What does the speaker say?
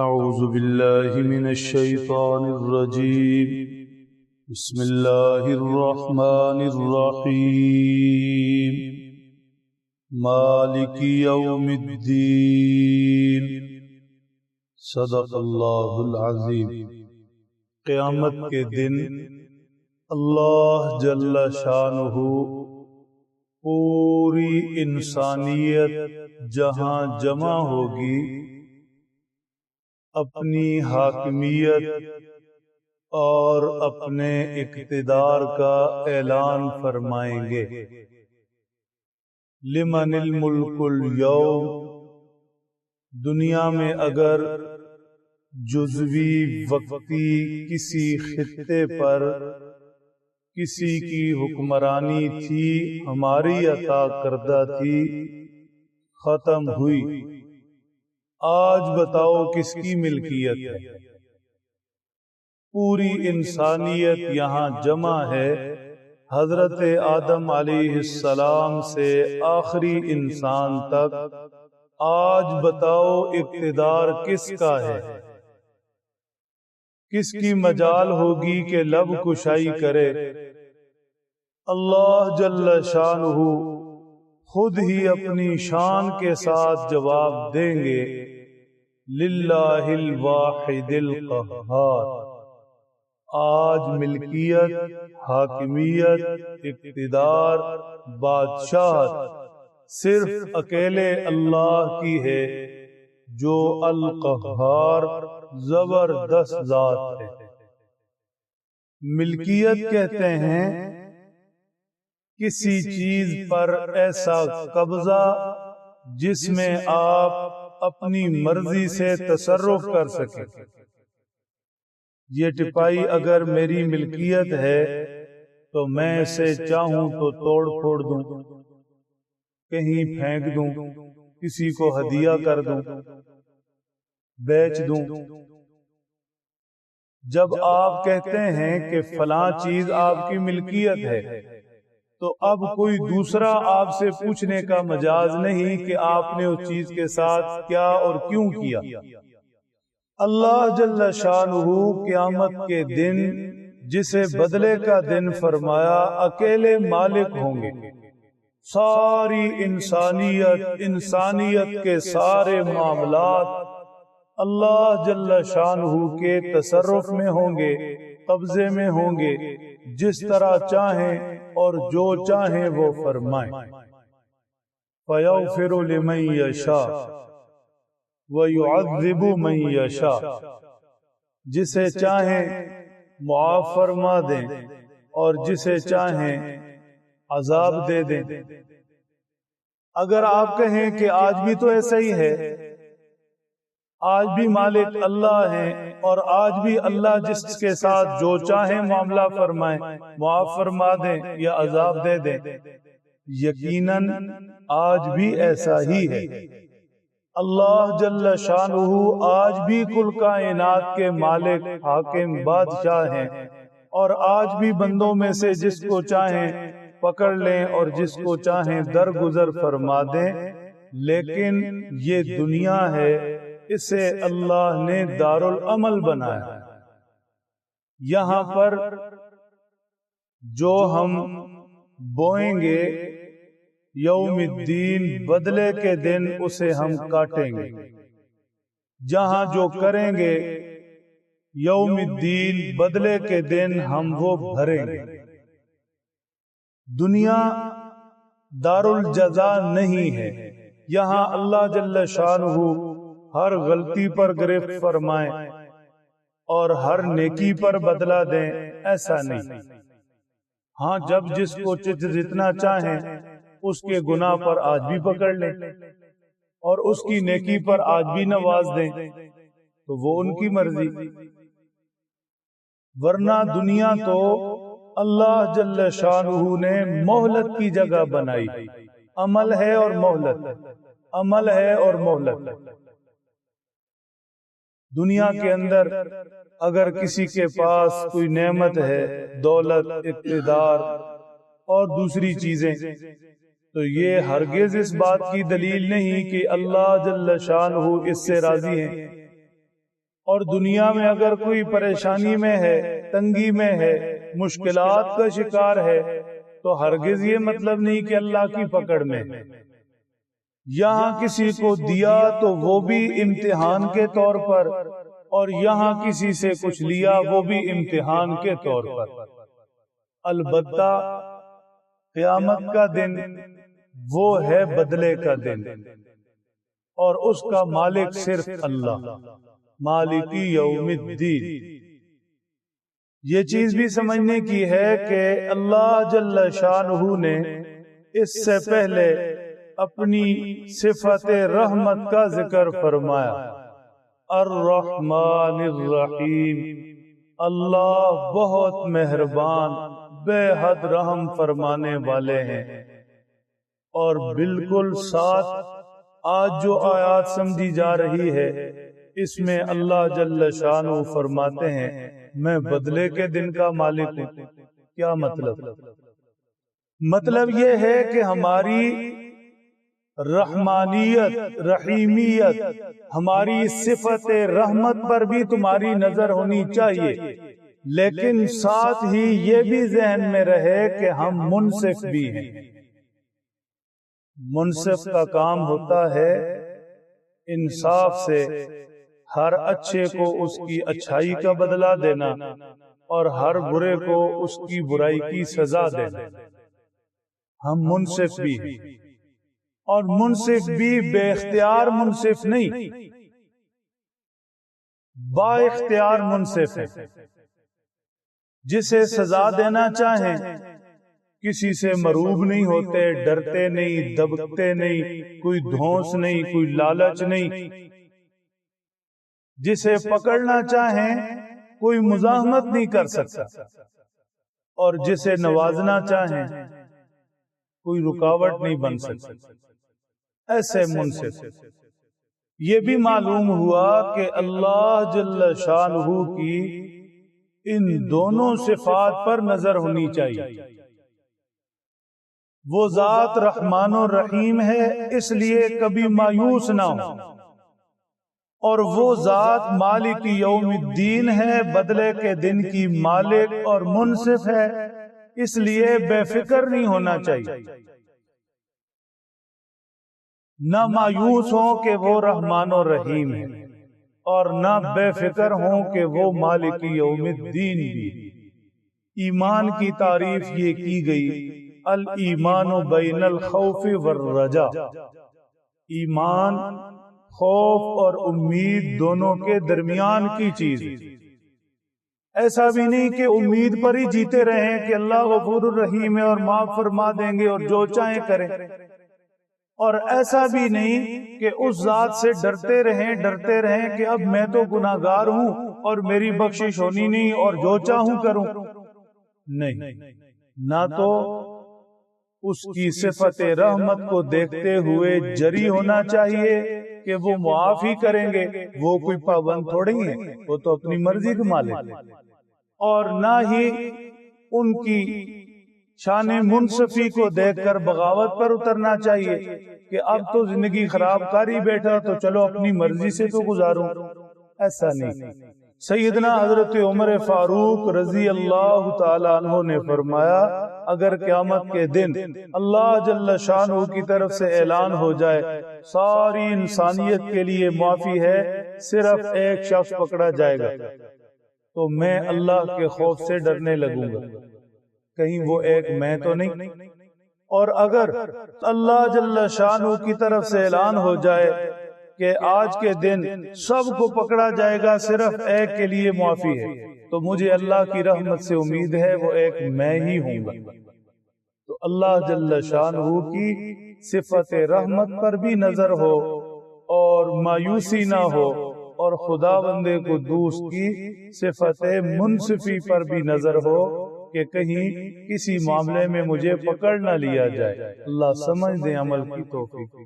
أعوذ بالله من الشيطان الرجيم. بسم الله الرحمن الرحيم. مالك يوم الدين. صدق الله العظيم. قیامت کے دن اللہ جل شانہ پوری انسانیت جہاں جمع ہوگی اپنی حاکمیت اور اپنے اقتدار کا اعلان فرمائیں گے۔ لمن الملک اليوم دنیا میں اگر جزوی وقتی کسی خطے پر کسی کی حکمرانی تھی، ہماری عطا کردہ تھی، ختم ہوئی۔ آج بتاؤ کس کی ملکیت؟ ہے پوری انسانیت یہاں جمع ہے۔ حضرت آدم علیہ السلام سے آخری انسان تک۔ آج بتاؤ اقتدار کس کا ہے؟ کس کی مجال ہوگی کہ لب کشائی کرے؟ اللہ جل شانہ خود ہی اپنی شان کے ساتھ جواب دیں گے۔ للہ الواحد القہار۔ آج ملکیت، حاکمیت، اقتدار بادشاہ صرف اکیلے اللہ کی ہے، جو القہار زبردست ذات ہے۔ ملکیت کہتے ہیں کسی چیز پر ایسا قبضہ جس میں آپ اپنی مرضی سے تصرف کر سکیں۔ یہ ٹپائی اگر میری ملکیت ہے تو میں اسے چاہوں تو توڑ پھوڑ دوں۔ کہیں پھینک دوں کسی کو ہدیہ کر دوں۔ بیچ دوں۔ جب آپ کہتے ہیں کہ فلاں چیز آپ کی ملکیت ہے تو اب کوئی دوسرا آپ سے پوچھنے کا مجاز نہیں کہ آپ نے اس چیز کے ساتھ کیا اور کیوں کیا۔ اللہ جل شانہ قیامت کے دن جسے بدلے کا دن فرمایا، اکیلے مالک ہوں گے۔ ساری انسانیت انسانیت کے سارے معاملات اللہ جل شانہ کے تصرف میں ہوں گے۔ قبضے میں ہوں گے، جس طرح چاہیں اور جو چاہیں وہ فرمائیں۔ فَيَغْفِرُ لِمَنْ يَشَاءُ وَيُعَذِّبُ مَنْ يَشَاءُ جسے چاہیں معاف فرما دیں اور جسے چاہیں عذاب دے دیں۔ اگر آپ کہیں کہ آج بھی تو ایسا ہی ہے آج بھی مالک اللہ ہیں اور آج بھی اللہ جس کے ساتھ جو چاہیں معاملہ فرمائیں معاف فرما دیں یا عذاب دے دیں۔ یقیناً آج بھی ایسا ہی ہے۔ اللہ جل شانہ آج بھی کل کائنات کے مالک حاکم بادشاہ ہیں۔ اور آج بھی بندوں میں سے جس کو چاہیں پکڑ لیں اور جس کو چاہیں درگزر فرما دیں۔ لیکن یہ دنیا ہے۔ اسے اللہ نے دار العمل بنایا۔ یہاں پر جو ہم بوئیں گے، یوم الدین بدلے کے دن اسے ہم کاٹیں گے۔ جہاں جو کریں گے، یوم الدین بدلے کے دن ہم وہ بھریں گے۔ دنیا دار الجزا نہیں ہے۔ یہاں اللہ جل شانہ ہر غلطی پر گرفت فرمائیں اور ہر نیکی پر بدلہ دیں، ایسا نہیں۔ ہاں جب جس کو چت جتنا چاہیں، اس کے گناہ پر آج بھی پکڑ لیں اور اس کی نیکی پر آج بھی نواز دیں، تو وہ ان کی مرضی۔ ورنہ دنیا تو اللہ جل شانہ نے مہلت کی جگہ بنائی۔ عمل ہے اور مہلت۔ عمل ہے اور مہلت۔ دنیا کے اندر اگر کسی کے پاس کوئی نعمت ہے دولت اقتدار اور دوسری چیزیں تو یہ ہرگز اس بات کی دلیل نہیں کہ اللہ جل شان اس سے راضی ہیں۔ اور دنیا میں اگر کوئی پریشانی میں ہے تنگی میں ہے مشکلات کا شکار ہے تو ہرگز یہ مطلب نہیں کہ اللہ کی پکڑ میں یہاں کسی کو دیا تو وہ بھی امتحان کے طور پر اور یہاں کسی سے کچھ لیا وہ بھی امتحان کے طور پر۔ البتہ قیامت کا دن وہ ہے بدلے کا دن۔ اور اس کا مالک صرف اللہ۔ مالکی یوم الدین۔ یہ چیز بھی سمجھنے کی ہے کہ اللہ جل شاہ نے اس سے پہلے اپنی صفت رحمت کا ذکر فرمایا۔ الرحمن الرحیم۔ اللہ بہت مہربان، بے حد رحم فرمانے والے ہیں۔ اور بالکل ساتھ آج جو آیات سمجھی جا رہی ہے، اس میں اللہ جل شانو فرماتے ہیں، میں بدلے کے دن کا مالک ہوں۔ کیا مطلب؟ مطلب یہ ہے کہ ہماری رحمانیت، رحیمیت، ہماری صفت رحمت پر بھی تمہاری نظر ہونی چاہیے۔ لیکن ساتھ ہی یہ بھی ذہن میں رہے کہ ہم منصف بھی ہیں۔ منصف کا کام ہوتا ہے انصاف سے، ہر اچھے کو اس کی اچھائی کا بدلہ دینا اور ہر برے کو اس کی برائی کی سزا دینا۔ ہم منصف بھی ہیں۔ اور منصف بھی بے اختیار منصف نہیں۔ با اختیار منصف ہے۔ جسے سزا دینا چاہیں، کسی سے مروب نہیں ہوتے، ڈرتے نہیں دبتے نہیں، کوئی دھونس نہیں، کوئی لالچ نہیں۔ جسے پکڑنا چاہیں، کوئی مزاحمت نہیں کر سکتا۔ اور جسے نوازنا چاہیں، کوئی رکاوٹ نہیں بن سکتا۔ ایسے منصف۔ یہ بھی معلوم ہوا کہ اللہ جل شاہ کی ان دونوں صفات پر نظر ہونی چاہیے۔ وہ ذات رحمان و رحیم ہے اس لیے کبھی مایوس نہ ہو۔ اور وہ ذات مالک یوم الدین ہے بدلے کے دن کی مالک اور منصف ہے۔ اس لیے بے فکر نہیں ہونا چاہیے۔ نہ مایوس ہوں کہ وہ رحمان و رحیم ہے اور نہ بے فکر ہوں کہ وہ مالک یوم الدین بھی ایمان کی تعریف یہ کی گئی المان بین الخوف والرجا۔ ایمان، خوف اور امید دونوں کے درمیان کی چیز۔ ایسا بھی نہیں کہ امید پر ہی جیتے رہیں کہ اللہ غفور الرحیم ہے اور معاف فرما دیں گے اور جو چاہیں کریں۔ اور ایسا بھی نہیں کہ اس ذات سے ڈرتے رہیں ڈرتے رہیں کہ اب میں تو گناہگار ہوں اور میری بخشش ہونی نہیں اور جو چاہوں کروں۔ نہیں نہ تو اس کی صفت رحمت کو دیکھتے ہوئے جری ہونا چاہیے کہ وہ معاف ہی کریں گے وہ کوئی پابند تھوڑی ہیں وہ تو اپنی مرضی کے مالک اور نہ ہی ان کی شان منصفی کو دیکھ کر بغاوت پر اترنا چاہیے کہ اب تو زندگی خراب کاری بیٹھا تو چلو اپنی مرضی سے تو گزاروں۔ ایسا نہیں۔ سیدنا حضرت عمر فاروق رضی اللہ تعالیٰ عنہ نے فرمایا اگر قیامت کے دن اللہ جل شاہ کی طرف سے اعلان ہو جائے ساری انسانیت کے لیے معافی ہے صرف ایک شخص پکڑا جائے گا۔ تو میں اللہ کے خوف سے ڈرنے لگوں گا کہیں وہ ایک میں تو نہیں۔ اور اگر اللہ جل شاہ کی طرف سے اعلان ہو جائے کہ آج کے دن سب کو پکڑا جائے گا صرف ایک کے لیے معافی ہے۔ تو مجھے اللہ کی رحمت سے امید ہے وہ ایک میں ہی ہوں گا۔ تو اللہ جل شان کی صفت رحمت پر بھی نظر ہو اور مایوسی نہ ہو اور خدا بندے کو دوست کی صفت منصفی پر بھی نظر ہو۔ کہ کہیں کسی معاملے میں مجھے پکڑ نہ لیا جائے۔ اللہ سمجھ دیں عمل کی توفیق۔